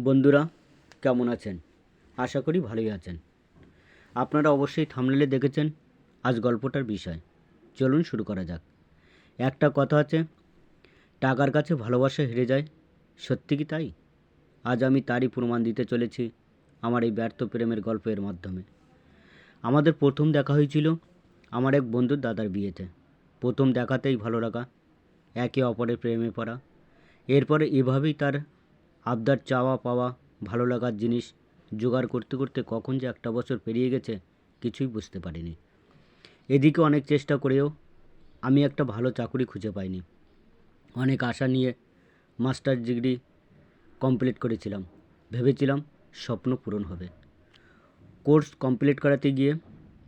বন্ধুরা, কেমন আছেন? আশা করি ভালোই আছেন। আপনারা অবশ্যই থামনেলে দেখেছেন আজ গল্পটার বিষয়। চলুন শুরু করা যাক। একটা কথা আছে, টাকার কাছে ভালোবাসা হেরে যায়। সত্যি কি তাই? আজ আমি তারই প্রমাণ দিতে চলেছি আমার এই ব্যর্থ প্রেমের গল্পের মাধ্যমে। আমাদের প্রথম দেখা হয়েছিল আমার এক বন্ধুর দাদার বিয়েতে। প্রথম দেখাতেই ভালো লাগা, একে অপরের প্রেমে পড়া। এরপরে এভাবেই তার আবদার, চাওয়া, পাওয়া, ভালো লাগার জিনিস জোগাড় করতে করতে কখন যে একটা বছর পেরিয়ে গেছে, কিছুই বুঝতে পারিনি। এদিকে অনেক চেষ্টা করেও আমি একটা ভালো চাকরি খুঁজে পাইনি। অনেক আশা নিয়ে মাস্টার ডিগ্রি কমপ্লিট করেছিলাম। ভেবেছিলাম স্বপ্ন পূরণ হবে। কোর্স কমপ্লিট করাতে গিয়ে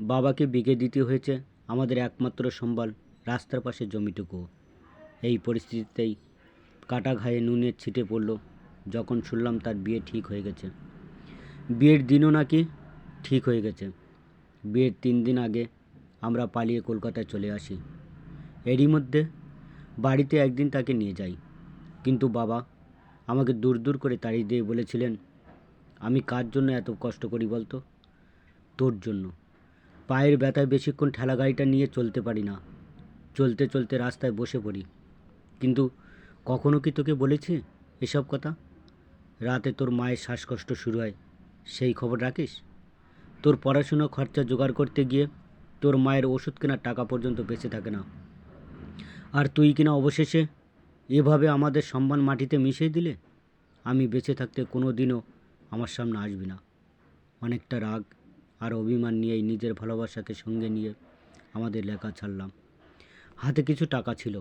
বাবাকে বিকে দিতে হয়েছে আমাদের একমাত্র সম্বল, রাস্তার পাশে জমিটুকু এই পরিস্থিতিতেই কাটা ঘায়ে নুনের ছিটে পড়ল যখন শুনলাম তার বিয়ে ঠিক হয়ে গেছে। বিয়ের দিনও নাকি ঠিক হয়ে গেছে। বিয়ের তিন দিন আগে আমরা পালিয়ে কলকাতায় চলে আসি। এরই মধ্যে বাড়িতে একদিন তাকে নিয়ে যাই। কিন্তু বাবা আমাকে দূর দূর করে তাড়িয়ে দিয়ে বলেছিলেন, আমি কার জন্য এত কষ্ট করি বলতো তোর জন্য। পায়ের ব্যথায় বেশিক্ষণ ঠেলা গাড়িটা নিয়ে চলতে পারি না। চলতে চলতে রাস্তায় বসে পড়ি। কিন্তু কখনো কি তোকে বলেছি এসব কথা? রাতে তোর মায়ের শ্বাসকষ্ট শুরু হয়। সেই খবর রাখিস? তোর পড়াশুনো খরচা জোগাড় করতে গিয়ে তোর মায়ের ওষুধ কেনার টাকা পর্যন্ত বেঁচে থাকে না। আর তুই কিনা অবশেষে এভাবে আমাদের সম্মান মাটিতে মিশিয়ে দিলে? আমি বেঁচে থাকতে কোনো দিনও আমার সামনে আসবি না। অনেকটা রাগ আর অভিমান নিয়েই নিজের ভালোবাসাকে সঙ্গে নিয়ে আমাদের লেখা ছাড়লাম। হাতে কিছু টাকা ছিল।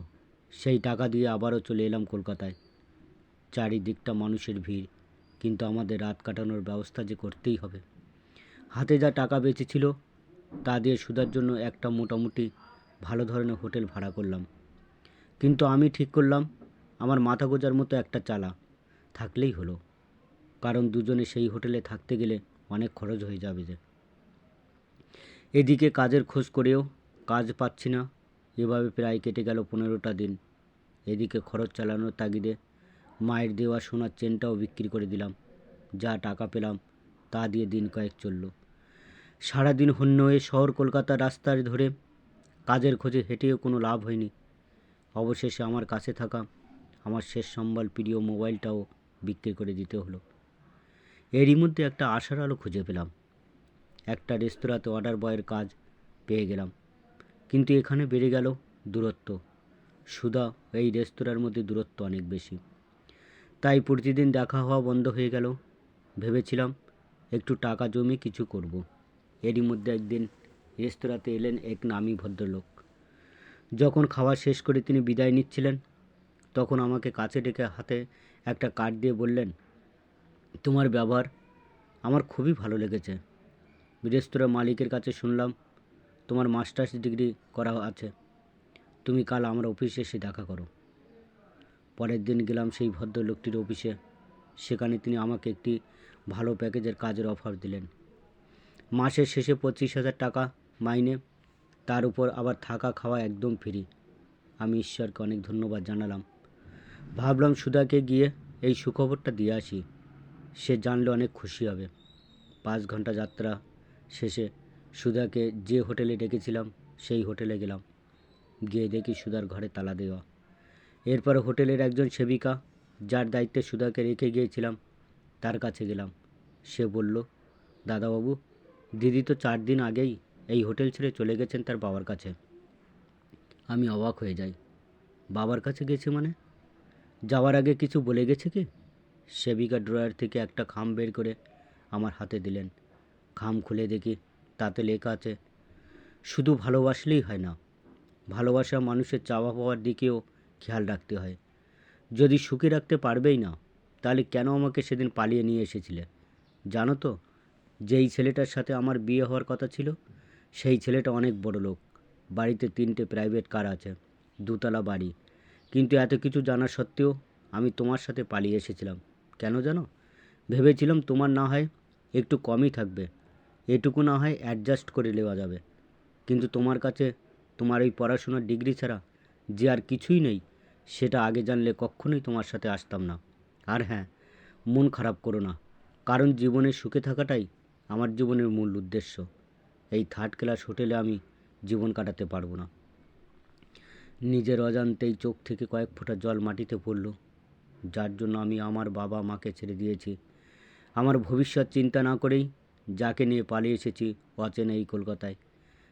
সেই টাকা দিয়ে আবারও চলে এলাম কলকাতায়। চারিদিকটা মানুষের ভিড়। কিন্তু আমাদের রাত কাটানোর ব্যবস্থা যে করতেই হবে। হাতে যা টাকা বেঁচেছিল, তা দিয়ে সুধার জন্য একটা মোটামুটি ভালো ধরনের হোটেল ভাড়া করলাম। কিন্তু আমি ঠিক করলাম, আমার মাথা গোজার মতো একটা চালা থাকলেই হলো। কারণ দুজনে সেই হোটেলে থাকতে গেলে অনেক খরচ হয়ে যাবে যে। এদিকে কাজের খোঁজ করেও কাজ পাচ্ছি না। এভাবে প্রায় কেটে গেল পনেরোটা দিন। এদিকে খরচ চালানোর তাগিদে মায়ের দেওয়া সোনার চেনটাও বিক্রি করে দিলাম। যা টাকা পেলাম, তা দিয়ে দিন কয়েক চলল। সারাদিন হন্য হয়ে শহর কলকাতার রাস্তার ধরে কাজের খোঁজে হেঁটেও কোনো লাভ হয়নি। অবশেষে আমার কাছে থাকা আমার শেষ সম্বল প্রিয় মোবাইলটাও বিক্রি করে দিতে হলো। এরই মধ্যে একটা আশার আলো খুঁজে পেলাম। একটা রেস্তোরাঁতে অর্ডার বয়ের কাজ পেয়ে গেলাম। কিন্তু এখানে বেড়ে গেল দূরত্ব। সুধা এই রেস্তোরাঁর মধ্যে দূরত্ব অনেক বেশি। তাই প্রতিদিন দেখা হওয়া বন্ধ হয়ে গেল। ভেবেছিলাম একটু টাকা জমি কিছু করব। এরই মধ্যে একদিন রেস্তোরাঁতে এলেন এক নামী ভদ্রলোক। যখন খাওয়া শেষ করে তিনি বিদায় নিচ্ছিলেন, তখন আমাকে কাছে ডেকে হাতে একটা কার্ড দিয়ে বললেন, তোমার ব্যবহার আমার খুবই ভালো লেগেছে। রেস্তোরাঁ মালিকের কাছে শুনলাম তোমার মাস্টার্স ডিগ্রি করা আছে। তুমি কাল আমার অফিসে এসে দেখা করো। পরের দিন গেলাম সেই ভদ্রলোকটির অফিসে। সেখানে তিনি আমাকে একটি ভালো প্যাকেজের কাজের অফার দিলেন। মাসের শেষে পঁচিশ হাজার টাকা মাইনে, তার উপর আবার থাকা খাওয়া একদম ফ্রি। আমি ঈশ্বরকে অনেক ধন্যবাদ জানালাম। ভাবলাম সুধাকে গিয়ে এই সুখবরটা দিয়ে আসি। সে জানলে অনেক খুশি হবে। পাঁচ ঘণ্টা যাত্রা শেষে সুধাকে যে হোটেলে ডেকেছিলাম, সেই হোটেলে গেলাম। গিয়ে দেখি সুধার ঘরে তালা দেওয়া। এরপর হোটেলের একজন সেবিকা, যার দায়িত্বে সুধাকে রেখে গিয়েছিলাম, তার কাছে গেলাম। সে বলল, দাদাবাবু, দিদি তো চার দিন আগেই এই হোটেল ছেড়ে চলে গেছেন তার বাবার কাছে। আমি অবাক হয়ে যাই। বাবার কাছে গেছে মানে? যাওয়ার আগে কিছু বলে গেছে কি? সেবিকা ড্রয়ার থেকে একটা খাম বের করে আমার হাতে দিলেন। খাম খুলে দেখি তাতে লেখা আছে, শুধু ভালোবাসলেই হয় না। ভালোবাসা মানুষের চাওয়া পাওয়ার দিকেও খেয়াল রাখতে হয়। যদি সুখী রাখতে পারবেই না, তাহলে কেন আমাকে সেদিন পালিয়ে নিয়ে এসেছিলে? জানো তো, যেই ছেলেটার সাথে আমার বিয়ে হওয়ার কথা ছিল, সেই ছেলেটা অনেক বড় লোক। বাড়িতে তিনটে প্রাইভেট কার আছে, দুতলা বাড়ি। কিন্তু এত কিছু জানা সত্ত্বেও আমি তোমার সাথে পালিয়ে এসেছিলাম। কেন জানো? ভেবেছিলাম তোমার না হয় একটু কমই থাকবে। এটুকু না হয় অ্যাডজাস্ট করে নেওয়া যাবে। কিন্তু তোমার কাছে তোমার এই পড়াশোনার ডিগ্রি ছাড়া যে আর কিছুই নেই। সেটা আগে জানলে কখনোই তোমার সাথে আসতাম না। আর হ্যাঁ মন খারাপ করো না। কারণ জীবনে সুখে থাকাটাই আমার জীবনের মূল উদ্দেশ্য। এই থার্ড ক্লাস হোটেলে আমি জীবন কাটাতে পারব না। নিজের অজান্তেই চোখ থেকে কয়েক ফোঁটা জল মাটিতে পড়ল। যার জন্য আমি আমার বাবা মাকে ছেড়ে দিয়েছি। আমার ভবিষ্যৎ চিন্তা না করেই যাকে নিয়ে পালিয়ে এসেছি অচেনা এই কলকাতায়।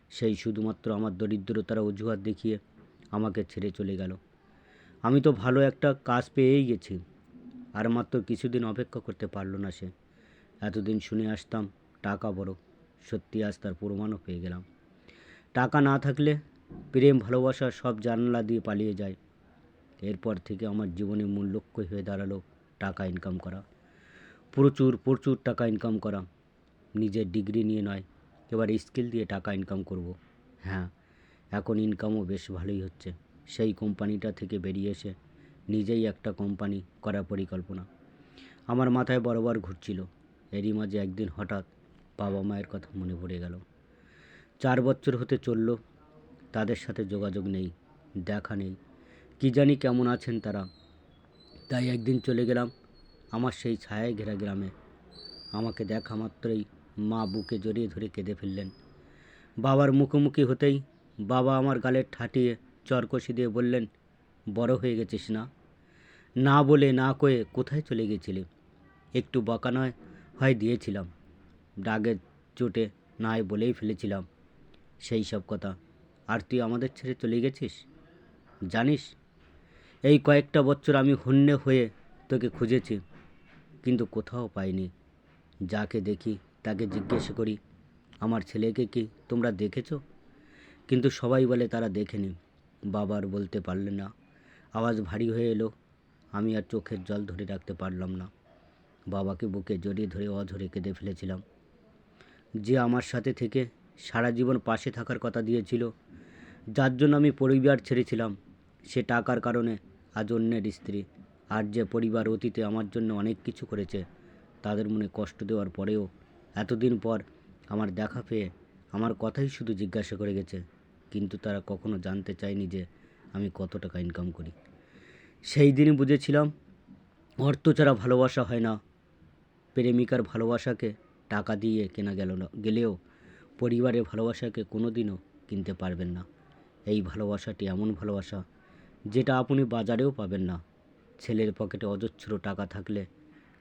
সেই শুধুমাত্র আমার দরিদ্রতার অজুহাত দেখিয়ে আমাকে ছেড়ে চলে গেল। আমি তো ভালো একটা কাজ পেয়েই গেছি। আর মাত্র কিছুদিন অপেক্ষা করতে পারল না সে। এতদিন শুনে আসতাম, টাকা বড়। সত্যি আজ তার প্রমাণও পেয়ে গেলাম। টাকা না থাকলে প্রেম, ভালোবাসা সব জানালা দিয়ে পালিয়ে যায়। এরপর থেকে আমার জীবনে মূল লক্ষ্য হয়ে দাঁড়াল টাকা ইনকাম করা। প্রচুর প্রচুর টাকা ইনকাম করা। নিজের ডিগ্রি নিয়ে নয়, এবার স্কিল দিয়ে টাকা ইনকাম করব। হ্যাঁ এখন ইনকামও বেশ ভালোই হচ্ছে। সেই কোম্পানিটা থেকে বেরিয়ে এসে নিজেই একটা কোম্পানি করার পরিকল্পনা। আমার মাথায় বরাবর ঘুরছিল। এরই মাঝে একদিন হঠাৎ বাবা মায়ের কথা মনে পড়ে গেল। চার বছর হতে চলল, তাদের সাথে যোগাযোগ নেই, দেখা নেই। কি জানি কেমন আছেন তারা। তাই একদিন চলে গেলাম আমার সেই ছায়ায় ঘেরা গ্রামে। আমাকে দেখা মাত্রই মা বুকে জড়িয়ে ধরে কেঁদে ফেললেন। বাবার মুখোমুখি হতেই বাবা আমার গালের ঠাটিয়ে চরকষি দিয়ে বললেন, বড় হয়ে গেছিস না? না বলে না কয়ে কোথায় চলে গেছিলে একটু বকা নয়, হয় দিয়েছিলাম। ডাগের চোটে নয় বলেই ফেলেছিলাম সেই সব কথা। আর তুই আমাদের ছেড়ে চলে গেছিস? জানিস, এই কয়েকটা বছর আমি হন্যে হয়ে তোকে খুঁজেছি, কিন্তু কোথাও পাইনি। যাকে দেখি তাকে জিজ্ঞেস করি, আমার ছেলেকে কি তোমরা দেখেছ? কিন্তু সবাই বলে তারা দেখেনি। বাবার বলতে পারলে না। আওয়াজ ভারী হয়ে এলো। আমি আর চোখের জল ধরে রাখতে পারলাম না। বাবাকে বুকে জড়িয়ে ধরে অধরে কেঁদে ফেলেছিলাম। যে আমার সাথে থেকে সারা জীবন পাশে থাকার কথা দিয়েছিল, যার জন্য আমি পরিবার ছেড়েছিলাম, সে টাকার কারণে আজ অন্যের স্ত্রী। আর যে পরিবার অতীতে আমার জন্য অনেক কিছু করেছে, তাদের মনে কষ্ট দেওয়ার পরেও এতদিন পর আমার দেখা পেয়ে আমার কথাই শুধু জিজ্ঞাসা করে গেছে। কিন্তু তারা কখনো জানতে চায়নি যে আমি কত টাকা ইনকাম করি। সেই দিনই বুঝেছিলাম, অর্থ ছাড়া ভালোবাসা হয় না। প্রেমিকার ভালোবাসাকে টাকা দিয়ে কেনা গেল না, গেলেও পরিবারের ভালোবাসাকে কোনো দিনও কিনতে পারবেন না। এই ভালোবাসাটি এমন ভালোবাসা যেটা আপনি বাজারেও পাবেন না। ছেলের পকেটে অজস্র টাকা থাকলে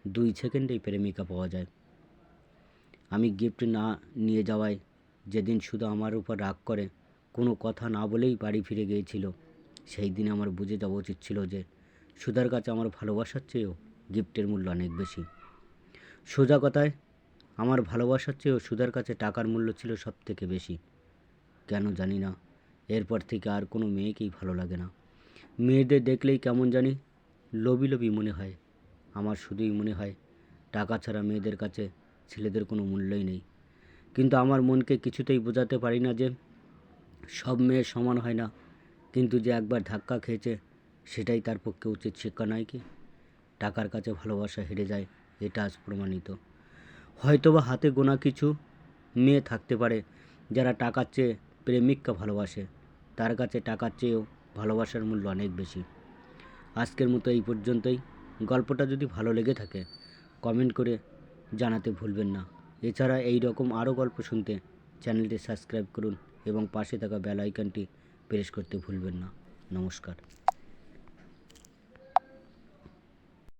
দুই সেকেন্ডেই প্রেমিকা পাওয়া যায়। আমি গিফট না নিয়ে যাওয়ায় যেদিন শুধু আমার উপর রাগ করে কোনো কথা না বলেই বাড়ি ফিরে গিয়েছিল। সেই দিন আমার বুঝে যাওয়া উচিত ছিল যে সুধার কাছে আমার ভালোবাসার চেয়েও গিফটের মূল্য অনেক বেশি। সোজা কথায়, আমার ভালোবাসার চেয়েও সুধার কাছে টাকার মূল্য ছিল সব থেকে বেশি। কেন জানি না, এরপর থেকে আর কোনো মেয়েকেই ভালো লাগে না। মেয়েদের দেখলেই কেমন জানি লোভি লোভি মনে হয়। আমার শুধুই মনে হয়, টাকা ছাড়া মেয়েদের কাছে ছেলেদের কোনো মূল্যই নেই। কিন্তু আমার মনকে কিছুতেই বোঝাতে পারি না যে সব মেয়ে সমান হয় না। কিন্তু যে একবার ধাক্কা খেয়েছে, সেটাই তার পক্ষে উচিত শিক্ষা নয় কি? টাকার কাছে ভালোবাসা হেরে যায়, এটা আজ প্রমাণিত। হয়তোবা হাতে গোনা কিছু মেয়ে থাকতে পারে, যারা টাকার চেয়ে প্রেমিককে ভালোবাসে। তার কাছে টাকার চেয়েও ভালোবাসার মূল্য অনেক বেশি। আজকের মতো এই পর্যন্তই। গল্পটা যদি ভালো লেগে থাকে, কমেন্ট করে জানাতে ভুলবেন না। এছাড়া এই রকম আরও গল্প শুনতে চ্যানেলটি সাবস্ক্রাইব করুন। এবং পাশে থাকা বেল আইকনটি প্রেস করতে ভুলবেন না। নমস্কার।